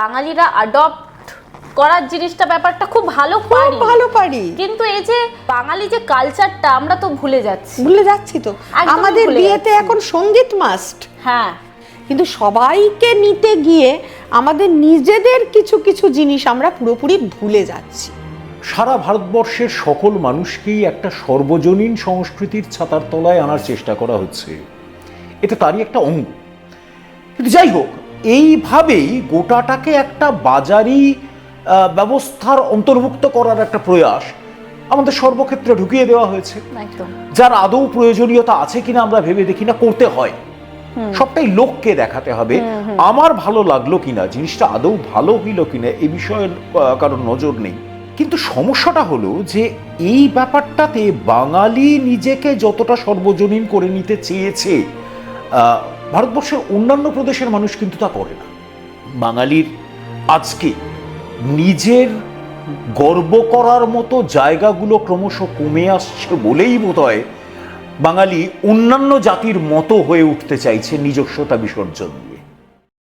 বাঙালিরা অ্যাডপ্ট করার জিনিসটা ব্যাপারটা খুব ভালো পারি। ভালো পারি। কিন্তু এই যে বাঙালি যে কালচারটা আমরা তো ভুলে যাচ্ছি। ভুলে যাচ্ছি তো। আমাদের বিয়েতে এখন সংগীত মাস্ট হ্যাঁ। কিন্তু সবাইকে নিতে গিয়ে আমাদের নিজেদের কিছু কিছু জিনিস আমরা পুরোপুরি ভুলে যাচ্ছি। সারা ভারতবর্ষের সকল মানুষকেই একটা সর্বজনীন সংস্কৃতির ছাতার তলায় আনার চেষ্টা করা হচ্ছে। এটা তারই একটা অঙ্গ। কিন্তু যাই হোক এইভাবেই গোটাটাকে একটা বাজারি ব্যবস্থার অন্তর্ভুক্ত করার একটা প্রয়াস আমাদের সর্বক্ষেত্রে ঢুকিয়ে দেওয়া হয়েছে। যার আদৌ প্রয়োজনীয়তা আছে কিনা আমরা ভেবে দেখি না করতে হয়। সবটাই লোককে দেখাতে হবে। আমার ভালো লাগল কিনা জিনিসটা আদৌ ভালো হইল কিনা এ বিষয়ে কারোর নজর নেই। কিন্তু সমস্যাটা হলো যে এই ব্যাপারটাতে বাঙালি নিজেকে যতটা সর্বজনীন করে নিতে চেয়েছে আহ, ভারতবর্ষের অন্যান্য প্রদেশের মানুষ কিন্তু তা করে না। বাঙালির আজকে নিজের গর্ব করার মতো জায়গাগুলো ক্রমশ কমে আসছে বলেই বোধহয় বাঙালি অন্যান্য জাতির মতো হয়ে উঠতে চাইছে নিজস্বতা বিসর্জন দিয়ে।